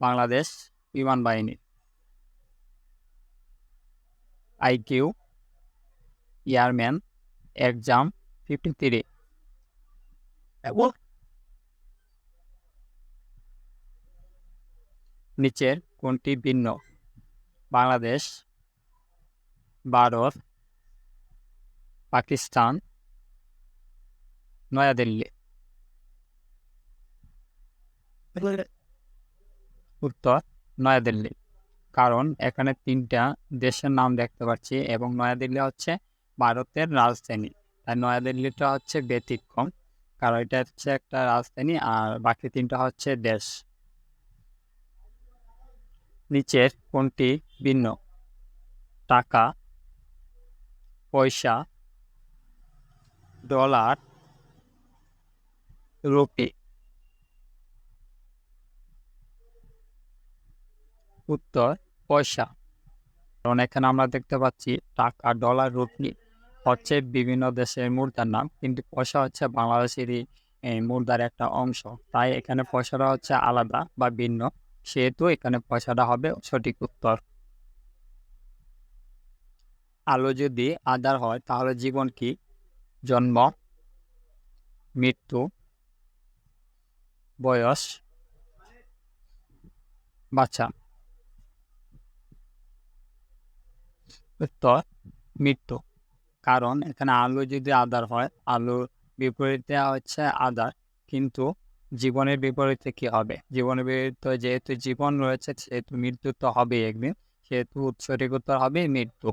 বাংলাদেশ বিমান বাহিনী। IQ, airman exam fifty three নিচের কোনটি ভিন্ন? বাংলাদেশ, ভারত, পাকিস্তান, নয়াদিল্লি। উত্তর নয়াদিল্লি। কারণ এখানে তিনটা দেশের নাম দেখতে পাচ্ছি এবং নয়াদিল্লি হচ্ছে ভারতের রাজধানী। তাই নয়াদিল্লিটা হচ্ছে ব্যতিক্রম, কারণ এটা হচ্ছে একটা রাজধানী আর বাকি তিনটা হচ্ছে দেশ। নিচের কোনটি ভিন্ন? টাকা, পয়সা, ডলার, রুপি। উত্তর, পয়সা। কারণ এখানে আমরা দেখতে পাচ্ছি টাকা ডলার রুপি হচ্ছে বিভিন্ন দেশের মুদ্রার নাম। কিন্তু পয়সা হচ্ছে বাংলাদেশেরই মুদ্রার একটা অংশ। তাই এখানে পয়সাটা হচ্ছে আলাদা বা ভিন্ন। সেহেতু এখানে পয়সাটা হবে সঠিক উত্তর। আলো যদি আদার হয়, তাহলে জীবন কি? জন্ম, মৃত্যু, বয়স, বাচ্চা। উত্তর মৃত্যু। কারণ এখানে আলু যদি আদার হয় আলুর বিপরীতে হচ্ছে আদার কিন্তু জীবনের বিপরীতে কি হবে? জীবনের বিপরীতে যেহেতু জীবন রয়েছে, সেহেতু মৃত্যু তো হবেই একদিন। সেহেতু সঠিক উত্তর হবে মৃত্যু।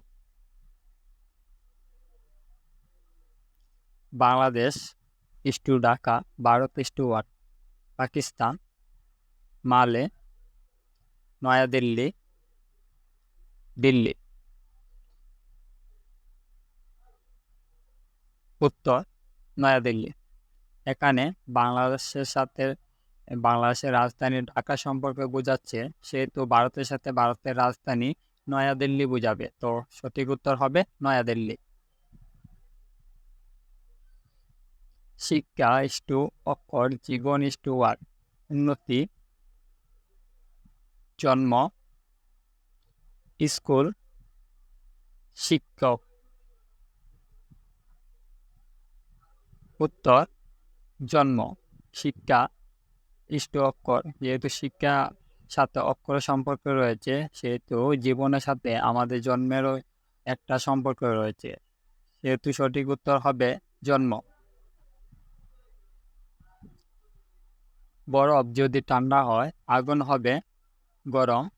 Bangladesh, is to Dhaka, Bharat is to watt. Pakistan, Male, New Delhi, Delhi. উত্তর, নয়াদিল্লি। এখানে বাংলাদেশের সাথে, বাংলাদেশের রাজধানী ঢাকা সম্পর্কে বোঝাচ্ছে, সেহেতু ভারতের সাথে ভারতের রাজধানী নয়াদিল্লি বোঝাবে। তো সঠিক উত্তর হবে নয়াদিল্লি। শিক্ষা ইস্টু অক্ষর, জীবন ইস্টু ওয়ার্ড। উন্নতি, জন্ম, স্কুল, শিক্ষক। উত্তর, জন্ম, শিক্ষা, ইষ্ট অক্ষর। যেহেতু শিক্ষা সাথে অক্ষরের সম্পর্ক রয়েছে, সেহেতু জীবনের সাথে আমাদের জন্মেরও একটা সম্পর্ক রয়েছে। সেহেতু সঠিক উত্তর হবে জন্ম। বরফ যদি ঠান্ডা হয়, আগুন হবে গরম,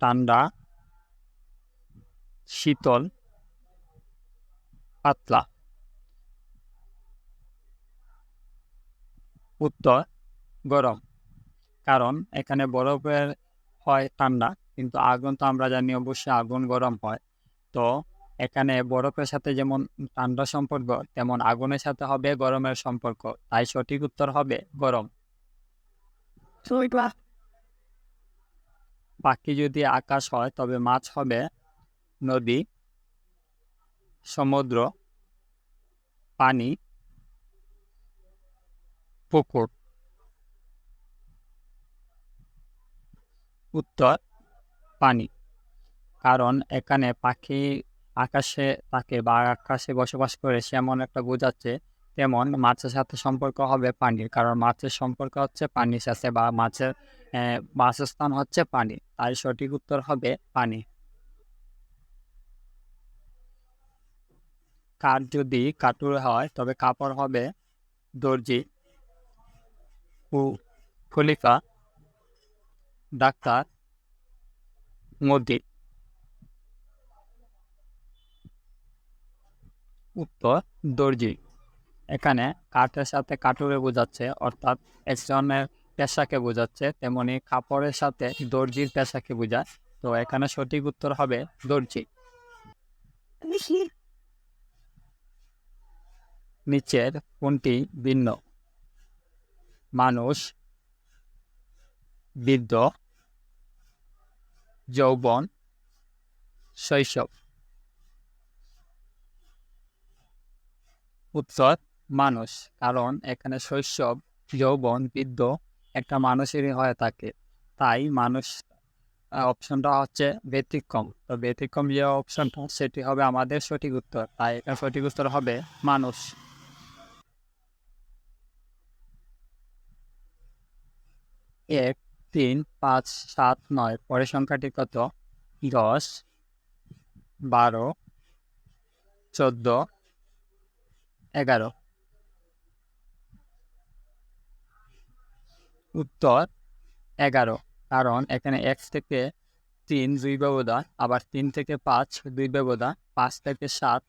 ঠান্ডা, শীতল, পাতলা। উত্তর গরম। কারণ এখানে বরফের হয় ঠান্ডা কিন্তু আগুন তো আমরা জানি অবশ্যই আগুন গরম হয়। তো এখানে বরফের সাথে যেমন ঠান্ডা সম্পর্ক তেমন আগুনের সাথে হবে গরমের সম্পর্ক। তাই সঠিক উত্তর হবে গরম। পাখি যদি আকাশ হয় তবে মাছ হবে নদী সমুদ্র পানি পুকুর। উত্তর, পানি। কারণ এখানে পাখি আকাশে থাকে বা আকাশে বসবাস করে সেমন একটা বোঝাচ্ছে তেমন মাছের সাথে সম্পর্ক হবে পানির কারণ মাছের সম্পর্ক হচ্ছে পানির সাথে বা মাছের বাসস্থান হচ্ছে পানি। তাই সঠিক উত্তর হবে পানি। কাঠ যদি কাটুর হয়, তবে কাপড় হবে দর্জি। খলিফা ডাক্তার মোদি উত্তর দর্জি। এখানে কাঠের সাথে কাটুরে বোঝাচ্ছে অর্থাৎ একজনের পেশাকে বোঝাচ্ছে তেমনি কাপড়ের সাথে দর্জির পেশাকে বোঝায়। তো এখানে সঠিক উত্তর হবে দর্জি। নিচের কোনটি ভিন্ন? মানুষ, বৃদ্ধ, যৌবন, শৈশব। উত্তর মানুষ, কারণ এখানে শৈশব, যৌবন, বৃদ্ধ একটা মানুষেরই হয়ে থাকে। তাই মানুষ অপশনটা হচ্ছে ব্যতিক্রম। তো ব্যতিক্রম যে অপশনটা সেটি হবে আমাদের সঠিক উত্তর। তাই এখানে সঠিক উত্তর হবে মানুষ। এক, তিন, পাঁচ, সাত, নয়, পরের সংখ্যাটি কত? দশ, বারো, চোদ্দ, এগারো। উত্তর, এগারো। কারণ এখানে এক থেকে তিন দুই ব্যবধান, আবার তিন থেকে পাঁচ দুই ব্যবধান, পাঁচ থেকে সাত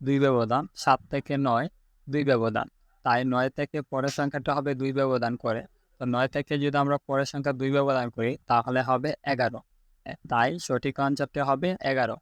দুই ব্যবধান, সাত থেকে নয় দুই ব্যবধান। তাই নয় থেকে পরের সংখ্যাটা হবে দুই ব্যবধান করে। তো নয় থেকে যদি আমরা পরের সংখ্যা দুই ব্যবধান করি, তাহলে হবে এগারো। তাই সঠিক আনসারটি হবে এগারো।